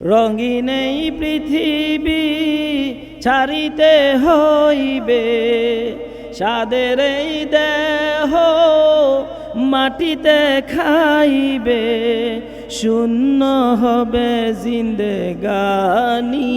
রঙিন এই পৃথিবী ছাড়িতে হইবে। সাদের এই দেহ মাটিতে খাইবে। শূন্য হবে জিন্দেগানি।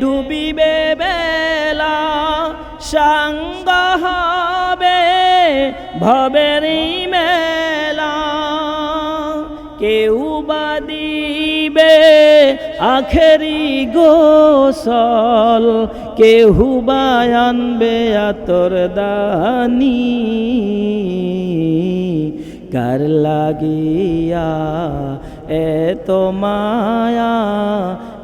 ডুবিবে বেলা সাঙ্গ হবে ভবেরি মেলা। কেউ বা দিবে আখেরি গোসল, কেউ বা আনবে আতর দানি। কার লাগিয়া এত মায়া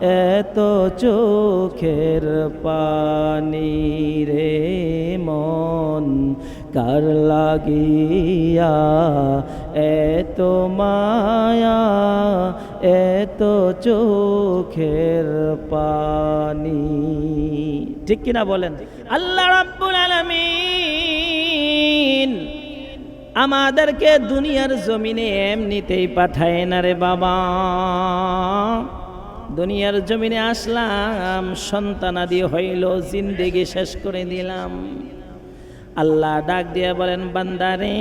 এত চোখের পানি রে মন, কার লাগিয়া এত মায়া, এত চোখের পানি। ঠিক কিনা বলেন? আল্লাহ রাব্বুল আলামিন আমাদেরকে দুনিয়ার জমিনে এমনিতেই পাঠায় না রে বাবা। দুনিয়ার জমিনে আসলাম, সন্তান আদি হইল, জিন্দেগি শেষ করে দিলাম। আল্লাহ ডাক দিয়া বলেন, বান্দারে,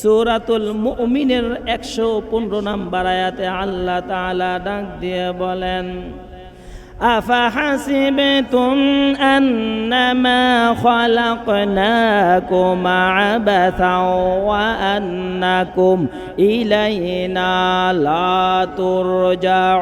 সৌরাতুল মুমিনের একশো পনেরো নাম্বার আয়াতে আল্লাহ তালা ডাক দিয়ে বলেন أفحسبتم أنما خلقناكم عبثا وأنكم إلينا لا ترجعون।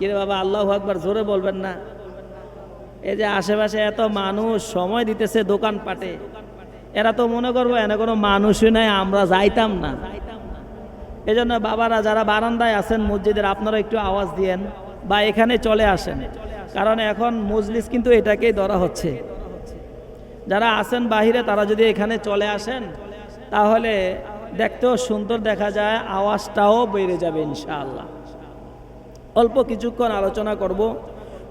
كده بابا الله أكبر زوره بولبنا এই যে আশেপাশে এত মানুষ সময় দিতেছে দোকান পাটে এরা তো মনে করব এনে কোনো মানুষই নাই, আমরা যাইতাম না। এই জন্য বাবারা যারা বারান্দায় আছেন মসজিদের, আপনারা একটু আওয়াজ দিয়েন বা এখানে চলে আসেন। কারণ এখন মজলিস কিন্তু এটাকেই ধরা হচ্ছে। যারা আছেন বাহিরে, তারা যদি এখানে চলে আসেন, তাহলে দেখতেও সুন্দর দেখা যায়, আওয়াজটাও বেড়ে যাবে ইনশাআল্লাহ। অল্প কিছুক্ষণ আলোচনা করব।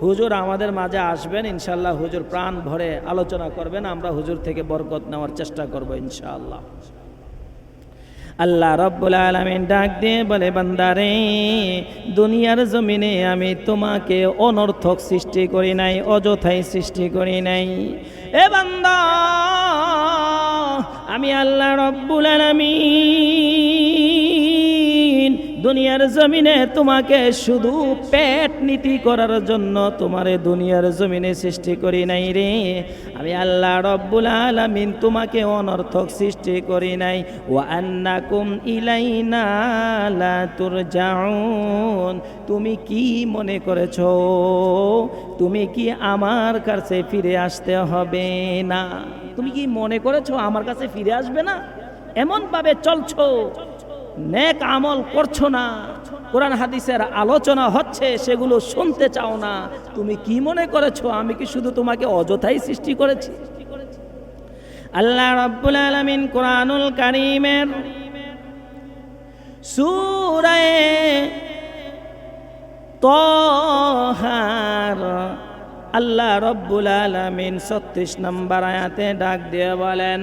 হুজুর আমাদের মাঝে আসবেন ইনশাল্লাহ হুজুর প্রাণ ভরে আলোচনা করবেন, আমরা হুজুর থেকে বরকত নেওয়ার চেষ্টা করব, ইনশাআল্লাহ। আল্লাহ রব্বুল আলমিন ডাক দিয়ে বলে, বান্দারে, দুনিয়ার জমিনে আমি তোমাকে অনর্থক সৃষ্টি করি নাই, অযথাই সৃষ্টি করি নাই। এ বান্দা, আমি আল্লাহ রব্বুল আলমিন দুনিয়ার জমিনে তোমাকে শুধু পেট নীতি করার জন্য তোমারে দুনিয়ার জমিনে সৃষ্টি করি নাই রে। আমি আল্লাহ রব্বুল আলামিন তোমাকে অনর্থক সৃষ্টি করি নাই। ও আন্নাকুম ইলাইনা লা তুরজাউন। তুমি কি মনে করেছ? তুমি কি আমার কাছে ফিরে আসতে হবে না? তুমি কি মনে করেছ আমার কাছে ফিরে আসবে না? এমনভাবে চলছো। নেক আমল করছ না। কোরআন হাদিসের আলোচনা হচ্ছে, সেগুলো শুনতে চাও না। তুমি কি মনে করেছ? আমি কি শুধু তোমাকে অযথাই সৃষ্টি করেছি? আল্লাহ রাব্বুল আলামিন কোরআনুল কারীমের সূরায়ে তহার আল্লাহ রব্বুল আলামিন ছত্রিশ নম্বর আয়াতে ডাক দিয়ে বলেন,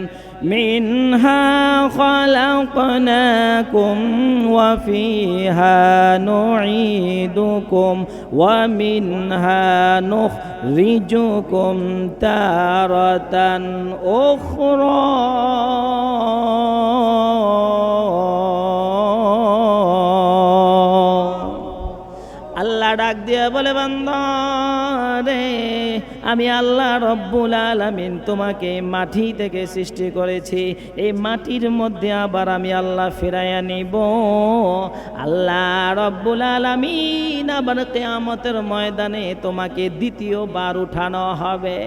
মিনহা খলাকনাকুম ওয়া ফিহা নুঈদুকুম ওয়া মিনহা নুখরিজুকুম তারাতান উখরা। আল্লাহ ডাক দিয়ে বলে, বান্দা রে, আমি আল্লাহ রব্বুল আলামিন তোমাকে মাটি থেকে সৃষ্টি করেছি। এই মাটির মধ্যে আবার আমি আল্লাহ ফিরাইয়া নিব। আল্লাহ রব্বুল আলামিন আবার কেয়ামতের ময়দানে তোমাকে দ্বিতীয়বার উঠানো হবে।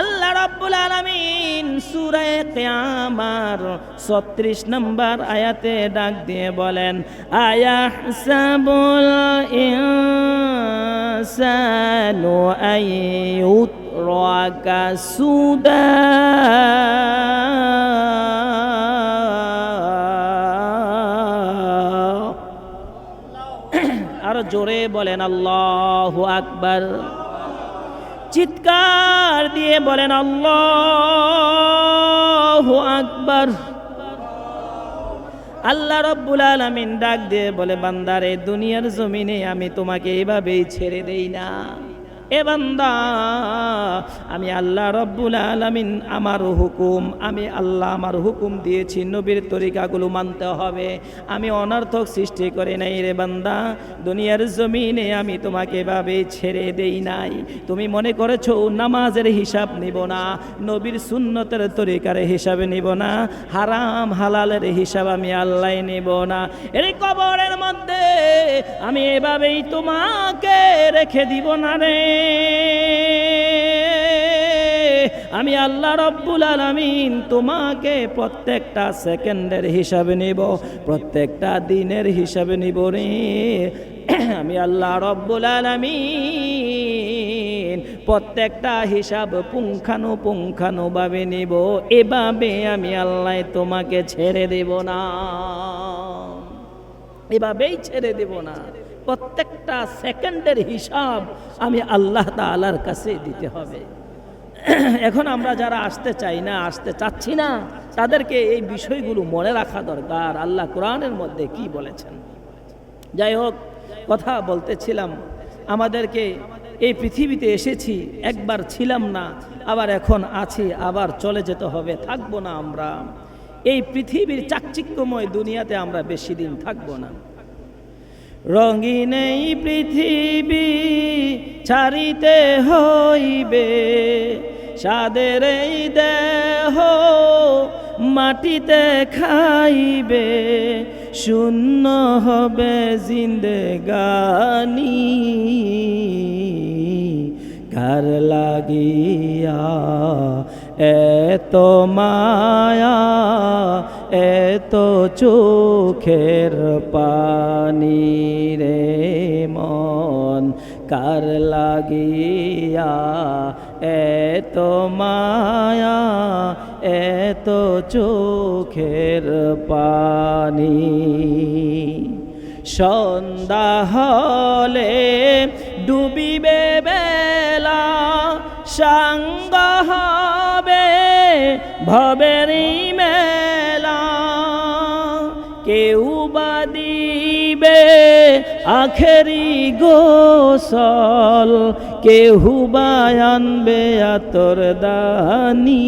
আল্লাহ রব্বুল আলামিন সূরায়ে কিয়ামার 36 নম্বর আয়াতে ডাক দিয়ে বলেন আয়াহসাবুল ইনসানু আইয়ুতরাকা সুদা আরও জোরে বলেন আল্লাহু আকবার। চিৎকার দিয়ে বলেন আল্লাহু আকবার। আল্লাহ রব্বুল আলমিন ডাক দিয়ে বলে, বান্দারে, দুনিয়ার জমিনে আমি তোমাকে এভাবেই ছেড়ে দেই না। এ বান্দা, আমি আল্লাহ রব্বুল আলামিন আমার হুকুম, আমি আল্লাহ আমার হুকুম দিয়েছি, নবীর তরিকাগুলো মানতে হবে। আমি অনর্থক সৃষ্টি করে নাই রে বান্দা, দুনিয়ার জমিনে আমি তোমাকে এভাবে ছেড়ে দেই নাই। তুমি মনে করেছ নামাজের হিসাব নিব না, নবীর সুন্নতের তরিকার হিসাবে নিব না, হারাম হালালের হিসাব আমি আল্লাহ নিব না। এই কবরের মধ্যে আমি এভাবেই তোমাকে রেখে দিব না রে। আমি আল্লাহ রব্বুল আলামিন তোমাকে প্রত্যেকটা সেকেন্ডের হিসাবে নিব, প্রত্যেকটা দিনের হিসাবে নিব রে। আমি আল্লাহ রব্বুল আলামিন প্রত্যেকটা হিসাব পুঙ্খানু পুঙ্খানুভাবে নিব, এভাবে আমি আল্লাহ তোমাকে ছেড়ে দেব না। এভাবেই ছেড়ে দেব না। প্রত্যেকটা সেকেন্ডের হিসাব আমি আল্লাহ তালার কাছে দিতে হবে। এখন আমরা যারা আসতে চাই না, আসতে চাচ্ছি না, তাদেরকে এই বিষয়গুলো মনে রাখা দরকার। আল্লাহ কোরআনের মধ্যে কি বলেছেন? যাই হোক, কথা বলতেছিলাম, আমাদেরকে এই পৃথিবীতে এসেছি, একবার ছিলাম না, আবার এখন আছি, আবার চলে যেতে হবে, থাকব না আমরা। এই পৃথিবীর চাকচিক্যময় দুনিয়াতে আমরা বেশি দিন থাকব না। রঙিন এই পৃথিবী ছাড়িতে হইবে। সাদের এই দেহ মাটিতে খাইবে। শূন্য হবে জিন্দেগানি। কার লাগিয়া এত মায়া এত চোখের পানি রে মন, কার লাগিয়া এত মায়া, এত চোখের পানি। সন্ধ্যা হলে ডুবিবে বেলা, সাঙ্গ হবে ভবেরি আখেরি গোসল কেউ বা আনবে আতর দানি।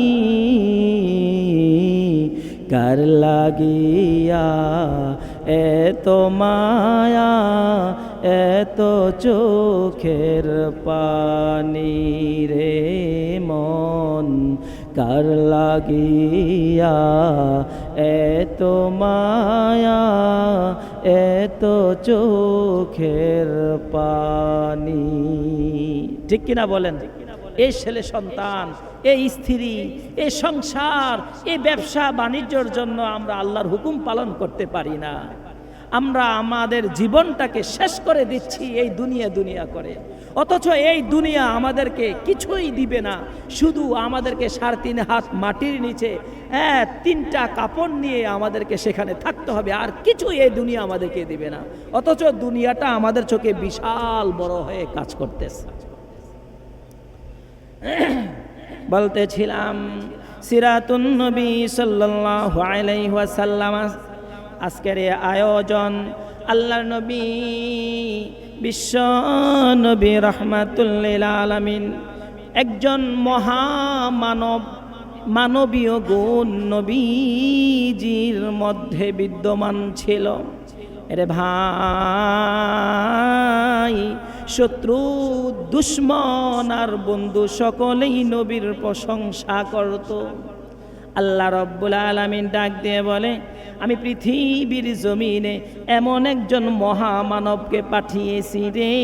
কার লাগিয়া এত মায়া, এত চোখের পানি রে মন। কার লাগিয়া? এত মায়া এত চোখের পানি। ঠিক কিনা বলেন? এই ছেলে সন্তান এই স্ত্রী এই সংসার এই ব্যবসা বাণিজ্যর জন্য আমরা আল্লাহর হুকুম পালন করতে পারি না। আমরা আমাদের জীবনটাকে শেষ করে দিচ্ছি এই দুনিয়া দুনিয়া করে। অথচ এই দুনিয়া আমাদেরকে কিছুই দিবে না। শুধু আমাদেরকে সাড়ে তিন হাত মাটির নিচে হ্যাঁ তিনটা কাপড় নিয়ে আমাদেরকে সেখানে থাকতে হবে। আর কিছুই এই দুনিয়া আমাদেরকে দিবে না। অথচ দুনিয়াটা আমাদের চোখে বিশাল বড় হয়ে কাজ করতেছে। বলতেছিলাম, সিরাতুন নবী সাল্লাল্লাহু আলাইহি ওয়াসাল্লাম, আজকের আয়োজন আল্লাহর নবী বিশ্ব নবী রহমাতুল্লিল আলামিন একজন মহামানব, মানবীয় গুণ নবীজির মধ্যে বিদ্যমান ছিল। রে ভাই, শত্রু, দুশ্মন আর বন্ধু সকলেই নবীর প্রশংসা করত। আল্লাহ রব্বুল আলমিন ডাক দিয়ে বলে আমি পৃথিবীর জমিনে এমন একজন মহামানবকে পাঠিয়েছি রে।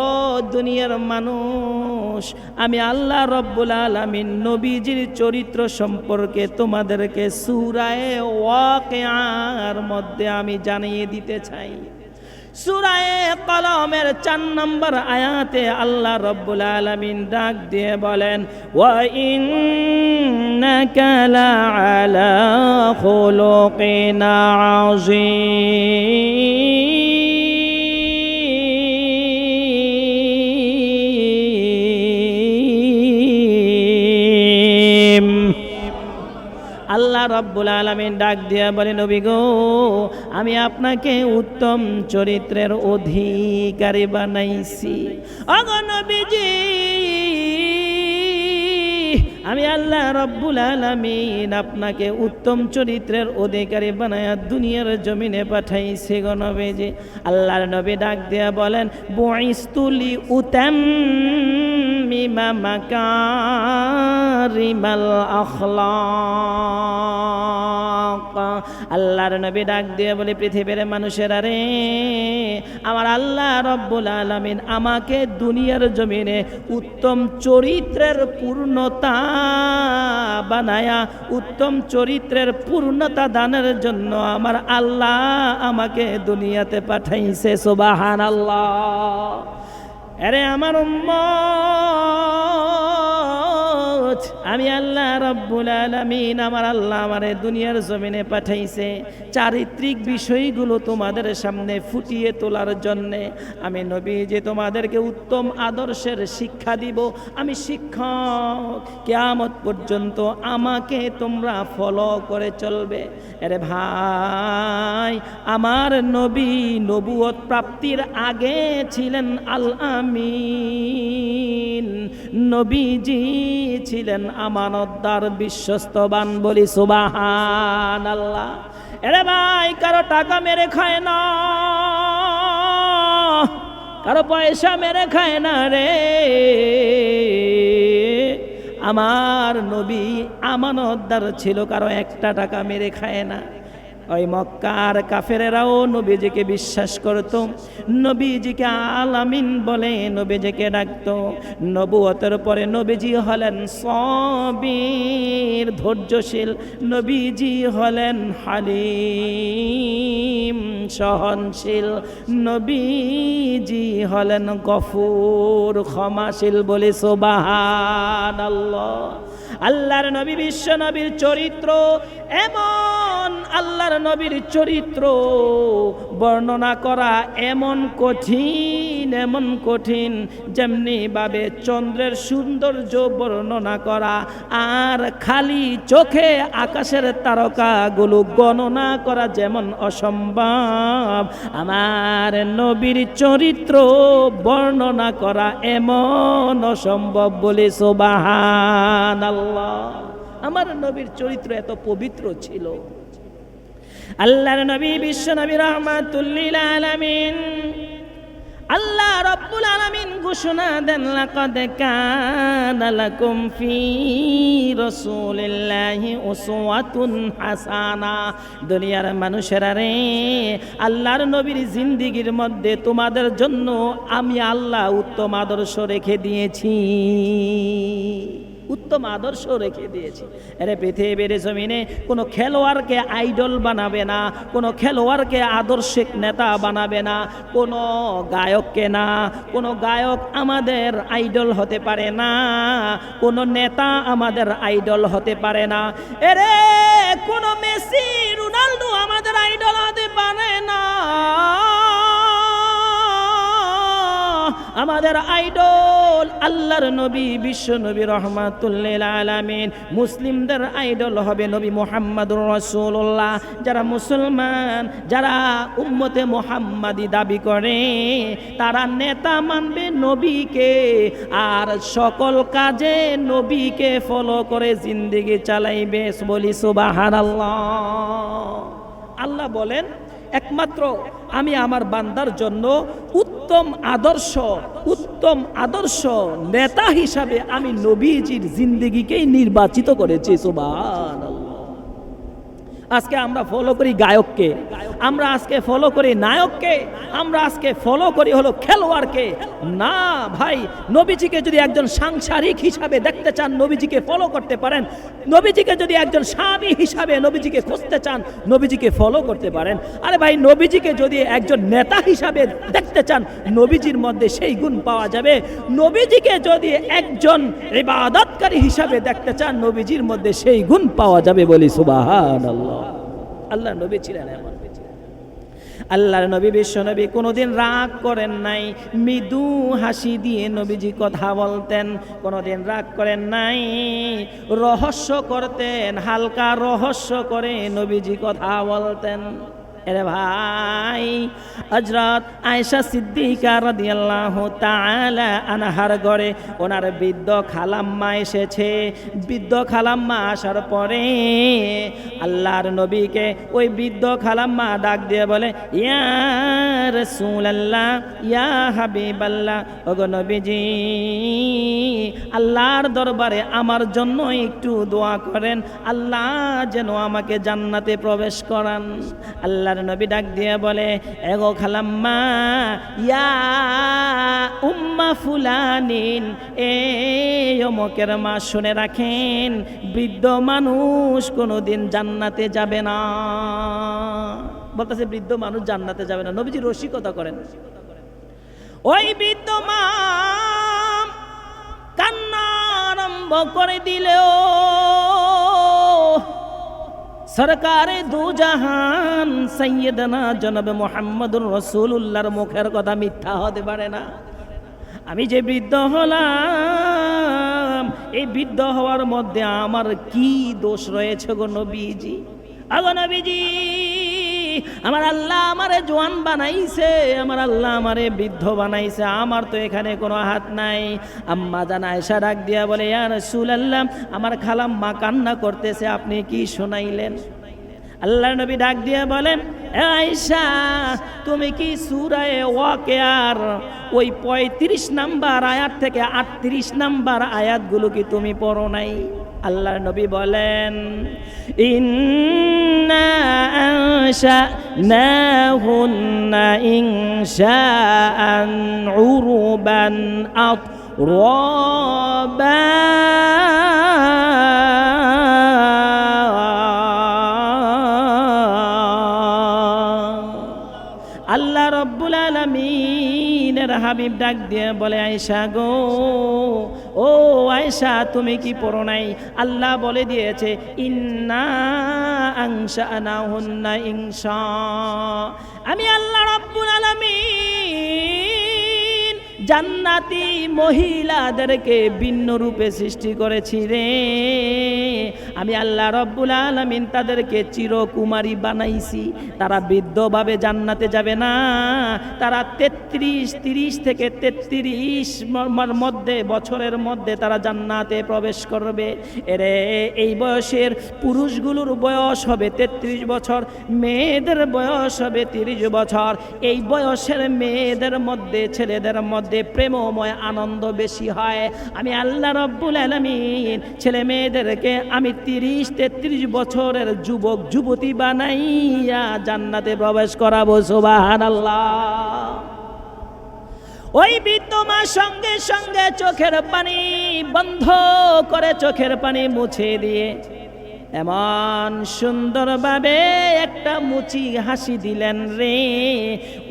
ও দুনিয়ার মানুষ, আমি আল্লাহ রব্বুল আলমিন নবীজির চরিত্র সম্পর্কে তোমাদেরকে সুরায় ওয়াকেয়ার মধ্যে আমি জানিয়ে দিতে চাই। সুরায় কলমের চার নম্বর আয়াতে আল্লাহ রব্বুল আলমিন ডাক দিয়ে বলেন ও ইন্নাকা লাআলা খুলুকিন আযীম। রব্বুল আলমিন ডাক দিয়া বলে, নবী গো, আমি আপনাকে উত্তম চরিত্রের অধিকারী বানাইছি। অগ নবীজি আমি আল্লাহ রব্বুল আলমিন আপনাকে উত্তম চরিত্রের অধিকারী বানায়া দুনিয়ার জমিনে পাঠাইছে গণবে যে আল্লাহর নবী ডাক দেয়া বলেন বইস্তুলি উতাম মিমা মাকারিমাল আখলাক আল্লাহর নবী ডাক দিয়ে বলে, পৃথিবীর মানুষের আরে আমার আল্লাহ রব্বুল আলামিন আমাকে দুনিয়ার জমিনে উত্তম চরিত্রের পূর্ণতা বানায়া, উত্তম চরিত্রের পূর্ণতা দানের জন্য আমার আল্লাহ আমাকে দুনিয়াতে পাঠাইছে সুবাহান আল্লাহ আরে আমার উম্মত আমি আল্লাহ রব্বুল আলামিন আমার আল্লাহ আমারে দুনিয়ার জমিনে পাঠাইছে। চারিত্রিক বিষয়গুলো তোমাদের সামনে ফুটিয়ে তোলার জন্যে। আমি নবী যে তোমাদেরকে উত্তম আদর্শের শিক্ষা দিব। আমি শিক্ষক, কেয়ামত পর্যন্ত আমাকে তোমরা ফলো করে চলবে। আরে ভাই, আমার নবী নবুয়ত প্রাপ্তির আগে ছিলেন আল আমিন। নবীজি ছিলেন আমানতদার বিশ্বস্তবান বলি সুবাহান আল্লাহ এরে ভাই, কারও টাকা মেরে খায় না। কারও পয়সা মেরে খায় না রে। আমার নবী আমানতদার ছিল, কারও একটা টাকা মেরে খায় না। ওই মক্কার কাফেরেরাও নবীজিকে বিশ্বাস করত। নবীজিকে আলামিন বলে নবীজিকে ডাকত। নবুয়তের পরে নবীজি হলেন সবির ধৈর্যশীল। নবীজি হলেন হালিম সহনশীল। নবীজি হলেন গফুর, ক্ষমাশীল বলে সোবাহান আল্লাহ আল্লাহর নবী বিশ্ব নবীর চরিত্র এমন আল্লাহর নবীর চরিত্র বর্ণনা করা এমন কঠিন এমন কঠিন যেমনি ভাবে চন্দ্রের সৌন্দর্য বর্ণনা করা আর খালি চোখে আকাশের তারকাগুলো গণনা করা যেমন অসম্ভব। আমার নবীর চরিত্র বর্ণনা করা এমন অসম্ভব বলে সোবাহান আল্লাহ আমার নবীর চরিত্র এত পবিত্র ছিল। আল্লাহর নবী বিশ্ব নবী রহমাতুল্লিল আলামিন। আল্লাহ রব্বুল আলামিন ঘোষণা দেন, লাকাদ কানা লাকুম উসওয়াতুন হাসানা। দুনিয়ার মানুষেরা রে, আল্লাহর নবীর জিন্দিগির মধ্যে তোমাদের জন্য আমি আল্লাহ উত্তম আদর্শ রেখে দিয়েছি। উত্তম আদর্শ রেখে দিয়েছি। আরে পৃথিবীর জমিনে কোনো খেলোয়াড়কে আইডল বানাবে না, কোনো খেলোয়াড়কে আদর্শিক নেতা বানাবে না, কোনো গায়ককে না, কোনো গায়ক আমাদের আইডল হতে পারে না, কোনো নেতা আমাদের আইডল হতে পারে না। এরে কোনো মেসি রোনাল্ডো আমাদের আইডল হতে পারে না। আমাদের আইডল, আল্লাহর নবী, বিশ্ব নবী, রহমাতুল্লিল আলামিন। মুসলিমদের আইডল হবে নবী মোহাম্মদুর রসুল্লাহ যারা মুসলমান, যারা উম্মতে মোহাম্মদি দাবি করে, তারা নেতা মানবে নবীকে, আর সকল কাজে নবীকে ফলো করে জিন্দিগি চালাইবে। বলি সুবাহান আল্লাহ আল্লাহ বলেন, একমাত্র আমি আমার বান্দার জন্য উত্তম আদর্শ উত্তম আদর্শ নেতা হিসাবে আমি নবীজির জিন্দিগিকেই নির্বাচিত করেছি সুবান আজকে আমরা ফলো করি গায়ককে। আমরা আজকে ফলো করি নায়ককে। আমরা আজকে ফলো করি হলো খেলোয়াড়কে। না ভাই, নবীজিকে যদি একজন সাংসারিক হিসাবে দেখতে চান, নবীজিকে ফলো করতে পারেন। নবীজিকে যদি একজন স্বামী হিসাবে নবীজিকে খুঁজতে চান, নবীজিকে ফলো করতে পারেন। আরে ভাই, নবীজিকে যদি একজন নেতা হিসাবে দেখতে চান, নবীজির মধ্যে সেই গুণ পাওয়া যাবে। নবীজিকে যদি একজন ইবাদতকারী হিসাবে দেখতে চান, নবীজির মধ্যে সেই গুণ পাওয়া যাবে বলি সুবাহান আল্লাহ আল্লাহ নবী ছিলেন এমন আল্লাহর নবী বিশ্ব নবী কোনোদিন রাগ করেন নাই, মৃদু হাসি দিয়ে নবীজি কথা বলতেন। কোনোদিন রাগ করেন নাই, রহস্য করতেন, হালকা রহস্য করে নবীজি কথা বলতেন। এরে ভাই হজরত আয়েশা সিদ্দিকা রাদিয়াল্লাহু তাআলা আনহার ঘরে ওনার বৃদ্ধ খালাম্মা এসেছে। বৃদ্ধ খালাম্মা আসার পরে আল্লাহর নবীকে ওই বৃদ্ধ খালাম্মা ডাক দিয়ে বলে, ইয়া রাসূলুল্লাহ, ইয়া হাবিবাল্লাহ, ওগো নবীজি, আল্লাহর দরবারে আমার জন্য একটু দোয়া করেন। আল্লাহ যেন আমাকে জান্নাতে প্রবেশ করান। আল্লাহর নবী ডাক দিয়ে বলে এগো খালাম্মা, ইয়া উম্মা ফুলানিন, এ অমকের মা শুনে রাখেন, বৃদ্ধ মানুষ কোনোদিন জান্নাতে যাবে না। বলতেছে, বৃদ্ধ মানুষ জান্নাতে যাবে না। নবীজি রসিকতা করেন। ওই বৃদ্ধ মা কান্না আরম্ভ করে দিলেও সরকারে দু জাহান সৈয়দনা জনবে মোহাম্মদুর রসুল্লাহর মুখের কথা মিথ্যা হতে পারে না। আমি যে বৃদ্ধ হলাম, এই বৃদ্ধ হওয়ার মধ্যে আমার কি দোষ রয়েছে গো নবীজি? আগো নবীজি আমার আল্লাহ আমারে জোয়ান বানাইছে, আমার আল্লাহ আমারে বৃদ্ধ বানাইছে, আমার তো এখানে কোনো হাত নাই। আম্মা জানা এসা ডাক দিয়া বলে ইয়ার সুল আল্লাহ আমার খালাম মা কান্না করতেছে, আপনি কি শোনাইলেন? আল্লাহ নবী ডাক দিয়ে বলেন "এ আয়েশা, তুমি কি সুরায় ওয়াকেয়ার ওই পঁয়ত্রিশ নাম্বার আয়াত থেকে আটত্রিশ নাম্বার আয়াতগুলো কি তুমি পড়ো নাই? আল্লাহ নবী বলেন আল্লাহ রব্বুল আলমিনের হাবিব ডাক দিয়ে বলে আয়সা গো ও আয়সা তুমি কি পড়ো নাই? আল্লাহ বলে দিয়েছে, ইন্না আনা আমি আল্লাহ রব্বুল আলমিন জান্নাতি মহিলাদেরকে ভিন্ন রূপে সৃষ্টি করেছি রে। আমি আল্লাহ রব্বুল আলমিন তাদেরকে চিরকুমারী বানাইছি। তারা বৃদ্ধভাবে জান্নাতে যাবে না। তারা তেত্রিশ, তিরিশ থেকে তেত্রিশ মধ্যে, বছরের মধ্যে তারা জান্নাতে প্রবেশ করবে। এরে, এই বয়সের পুরুষগুলোর বয়স হবে তেত্রিশ বছর, মেয়েদের বয়স হবে তিরিশ বছর। এই বয়সের মেয়েদের মধ্যে, ছেলেদের মধ্যে প্রেমময় আনন্দ বেশি হয়। আমি আল্লাহ রব্বুল আলমিন ছেলে মেয়েদেরকে আমি তিরিশ, তেত্রিশ বছরের যুবক, যুবতী বানাইয়া জান্নাতে প্রবেশ করাবো সোবাহান আল্লাহ ওই বিদ্যমা সঙ্গে সঙ্গে চোখের পানি বন্ধ করে চোখের পানি মুছে দিয়ে এমন সুন্দরভাবে একটা মুচি হাসি দিলেন রে।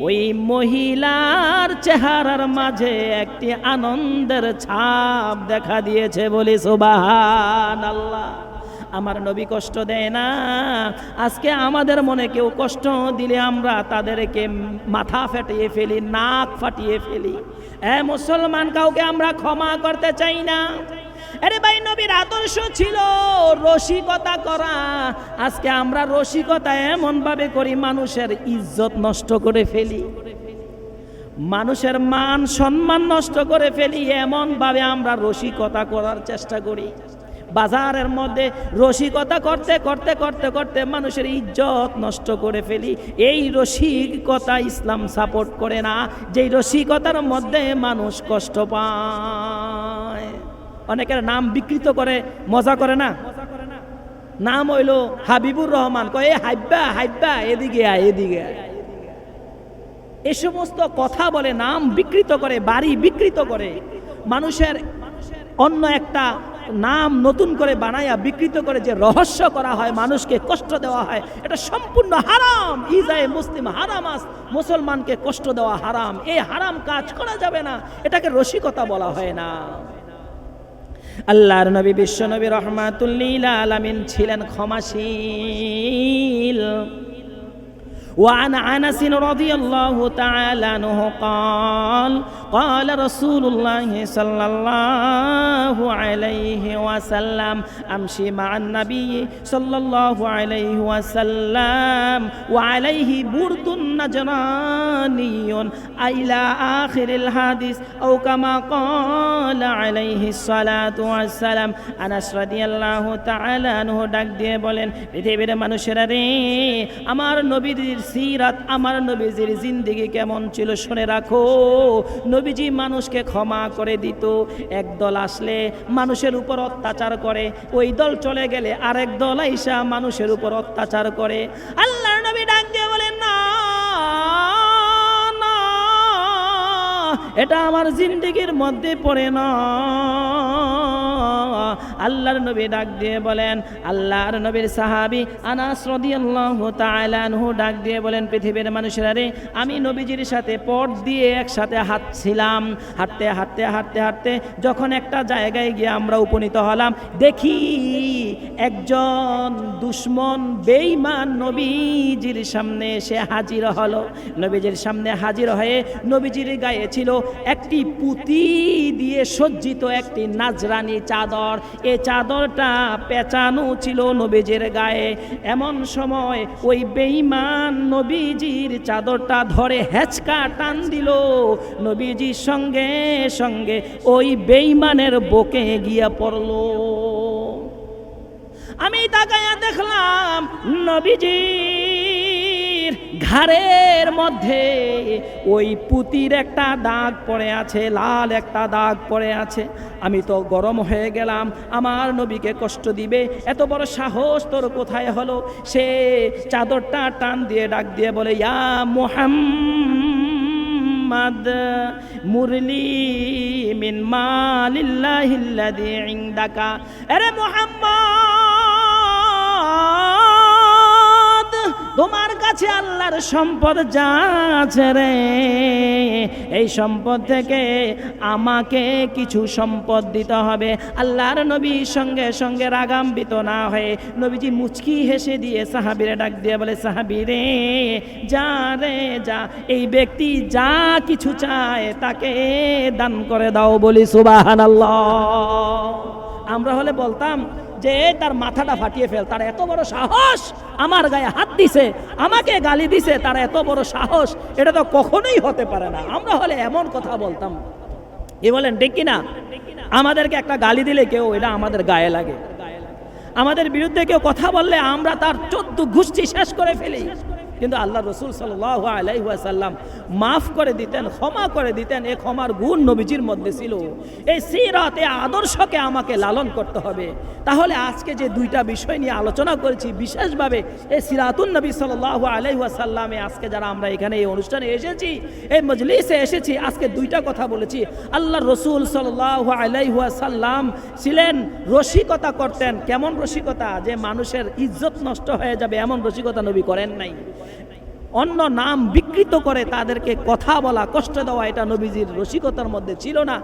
ওই মহিলার চেহারার মাঝে একটি আনন্দের ছাপ দেখা দিয়েছে বলি সুবাহান আল্লাহ আমার নবী কষ্ট দেয় না। আজকে আমাদের মনে কেউ কষ্ট দিলে আমরা তাদেরকে মাথা ফাটিয়ে ফেলি, নাক ফাটিয়ে ফেলি। এ মুসলমান কাউকে আমরা ক্ষমা করতে চাই না। আরে ভাই, নবীর আদর্শ ছিল রসিকতা করা। আজকে আমরা রসিকতা এমন ভাবে করি, মানুষের ইজ্জত নষ্ট করে ফেলি। মানুষের মান সম্মান নষ্ট করে ফেলি এমন ভাবে আমরা রসিকতা করার চেষ্টা করি। বাজারের মধ্যে রসিকতা করতে করতে করতে করতে মানুষের ইজ্জত নষ্ট করে ফেলি। এই রসিকতা ইসলাম সাপোর্ট করে না, যেই রসিকতার মধ্যে মানুষ কষ্ট পায়। অনেকের নাম বিকৃত করে, মজা করে না? নাম হইল হাবিবুর রহমান। কয়ে হাইব্বা হাইব্বা, এদিকে আয় এদিকে আয়। এ সমস্ত কথা বলে, নাম বিকৃত করে, বাড়ি বিকৃত করে, মানুষের অন্য একটা নাম নতুন করে বানায়া বিকৃত করে যে রহস্য করা হয়, মানুষকে কষ্ট দেওয়া হয়, এটা সম্পূর্ণ হারাম। ইজায়ে মুসলিম হারাম আস মুসলমানকে কষ্ট দেওয়া হারাম। এই হারাম কাজ করা যাবে না, এটাকে রসিকতা বলা হয় না। আল্লাহর নবী বিশ্বনবী রহমাতুল্লীলা আলামিন ছিলেন ক্ষমাশীল। وعن انس رضي الله تعالى عنه قال قال رسول الله صلى الله عليه وسلم امشي مع النبي صلى الله عليه وسلم وعليه برد نجراني الى اخر الحديث او كما قال عليه الصلاه والسلام انس رضي الله تعالى عنه ডাক দিয়ে বলেন পৃথিবীর মানুষেরা রে আমার নবীর সিরাত আমার নবীজির জিন্দিগি কেমন ছিল শুনে রাখো। নবীজি মানুষকে ক্ষমা করে দিত। এক দল আসলে মানুষের উপর অত্যাচার করে, ওই দল চলে গেলে আরেক দল আইসা মানুষের উপর অত্যাচার করে। আল্লাহর নবী ডাক দিয়ে বলেন, না এটা আমার জিন্দিগির মধ্যে পড়ে না। আল্লাহর নবী ডাক দিয়ে বলেন, আল্লাহর নবীর সাহাবি আনাস রাদিয়াল্লাহু ডাক দিয়ে বলেন, পৃথিবীর মানুষেরা রে, আমি নবীজির সাথে পট দিয়ে একসাথে হাঁটছিলাম। হাঁটতে হাঁটতে হাঁটতে হাঁটতে যখন একটা জায়গায় গিয়ে আমরা উপনীত হলাম, দেখি একজন দুশ্মন, বেঈমান নবীজির সামনে সে হাজির হলো। নবীজির সামনে হাজির হয়ে নবীজির গায়ে ছিল একটি পুঁতি দিয়ে সজ্জিত একটি নাজরানি চাদর। এ চাদরটা পেঁচানো ছিল নবীজির গায়ে। এমন সময় ওই বেঈমান নবীজির চাদরটা ধরে হেঁচকা টান দিল। নবীজির সঙ্গে সঙ্গে ওই বেঈমানের বকে গিয়া পড়ল। আমি তাকায়া দেখলাম নবীজির ঘাড়ের মধ্যে ওই পুতির একটা দাগ পড়ে আছে, লাল একটা দাগ পড়ে আছে। আমি তো গরম হয়ে গেলাম, আমার নবীকে কষ্ট দিবে, এত বড় সাহস তোর কোথায় হলো? সে চাদরটা টান দিয়ে ডাক দিয়ে বলে, ইয়া মোহাম্মদ, মুরলি মিন মালিল্লাহিল্লাযী ইনদাকা। আরে মোহাম্মদ তোমার কাছে আল্লাহর সম্পদ যা আছে রে, এই সম্পদ থেকে আমাকে কিছু সম্পদ দিতে হবে। আল্লাহর নবীর সঙ্গে সঙ্গে রাগাম্বিত না হয়ে নবীজি মুচকি হেসে দিয়ে সাহাবিরে ডাক দিয়ে বলে, সাহাবিরে, যা রে, যা, এই ব্যক্তি যা কিছু চায় তাকে দান করে দাও বলি সুবাহান আমরা হলে বলতাম যে তার মাথাটা ফাটিয়ে ফেল, তার এত বড় সাহস আমার গায়ে হাত দিছে, আমাকে গালি দিছে, তার এত বড় সাহস, এটা তো কখনোই হতে পারে না। আমরা হলে এমন কথা বলতাম। এ বলেন, ঠিক কিনা? আমাদেরকে একটা গালি দিলে কেউ এটা আমাদের গায়ে লাগে। আমাদের বিরুদ্ধে কেউ কথা বললে আমরা তার চোদ্দ গোষ্ঠী শেষ করে ফেলি। কিন্তু আল্লাহ রসুল সাল্লাহ আলাইসাল্লাম মাফ করে দিতেন, ক্ষমা করে দিতেন, এ ক্ষমার গুণ নবীজির মধ্যে ছিল। এই সিরাত এই আদর্শকে আমাকে লালন করতে হবে। তাহলে আজকে যে দুইটা বিষয় নিয়ে আলোচনা করেছি, বিশেষভাবে এই সিরাতুন নবী সাল্লাহ আলাইসাল্লামে আজকে যারা আমরা এখানে এই অনুষ্ঠানে এসেছি, এই মজলিসে এসেছি, আজকে দুইটা কথা বলেছি। আল্লাহ রসুল সাল্লাহ আলাইসাল্লাম ছিলেন, রসিকতা করতেন। কেমন রসিকতা? যে মানুষের ইজ্জত নষ্ট হয়ে যাবে, এমন রসিকতা নবী করেন নাই। অন্য নাম বিকৃত করে তাদেরকে কথা বলা, কষ্ট দেওয়া, এটা নবীজির রসিকতার মধ্যে ছিল না।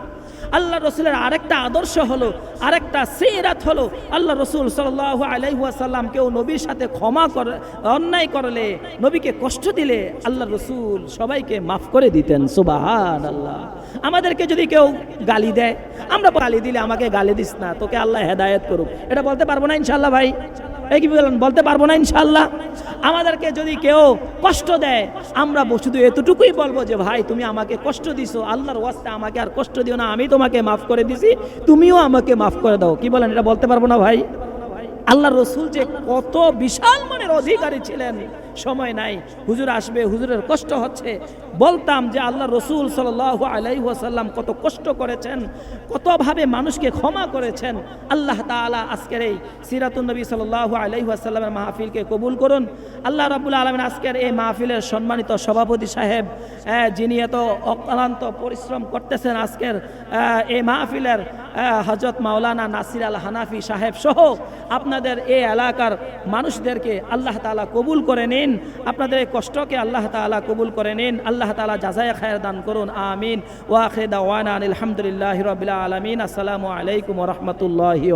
আল্লাহ রসুলের আরেকটা আদর্শ হলো, আরেকটা সেরাত হলো, আল্লাহ রসুল সাল্লাহ আলাইহাসাল্লাম কেউ নবীর সাথে ক্ষমা করে, অন্যায় করলে, নবীকে কষ্ট দিলে আল্লাহ রসুল সবাইকে মাফ করে দিতেন সুবাহান আল্লাহ আমাদেরকে যদি কেউ গালি দেয়, আমরা গালি দিলে আমাকে গালি দিস না, তোকে আল্লাহ হেদায়ত করুক। এটা বলতে পারব না ইনশাল্লাহ ভাই? এই কি বললেন? বলতে পারব না ইনশাল্লাহ আমাদেরকে যদি কেউ কষ্ট দেয়, আমরা শুধু এতটুকুই বলব যে, ভাই, তুমি আমাকে কষ্ট দিছো। আল্লাহর ওয়াস্তে আমাকে আর কষ্ট দিও না। আমি তোমাকে মাফ করে দিছি। তুমিও আমাকে মাফ করে দাও। কি বলেন? এটা বলতে পারব না ভাই? আল্লাহ রসুল যে কত বিশাল মনের অধিকারী ছিলেন। সময় নাই। হুজুর আসবে, হুজুরের কষ্ট হচ্ছে। বলতাম যে আল্লাহ রসুল সাল আলাইসাল্লাম কত কষ্ট করেছেন, কতভাবে মানুষকে ক্ষমা করেছেন। আল্লাহ তাআলা আজকের এই সিরাতুল নবী সাল আলাইসাল্লামের মাহফিলকে কবুল করুন। আল্লাহ রাবুল আলমিন আজকের এই মাহফিলের সম্মানিত সভাপতি সাহেব যিনি এত অক্লান্ত পরিশ্রম করতেছেন আজকের এই মাহফিলের হজরত মাওলানা নাসির আল হানাফি সাহেব সহ আপনাদের এই এলাকার মানুষদেরকে আল্লাহ তাআলা কবুল করে নিন আপনাদের এই কষ্টকে আল্লাহ তালা কবুল করে নিন। আল্লাহ তালা জাজায় খায়ের দান করুন। আমিন। ওয়াখে দাওয়ান আলহামদুলিল্লাহ রবিল আলমিন। আসসালামু আলাইকুম রহমতুল্লাহি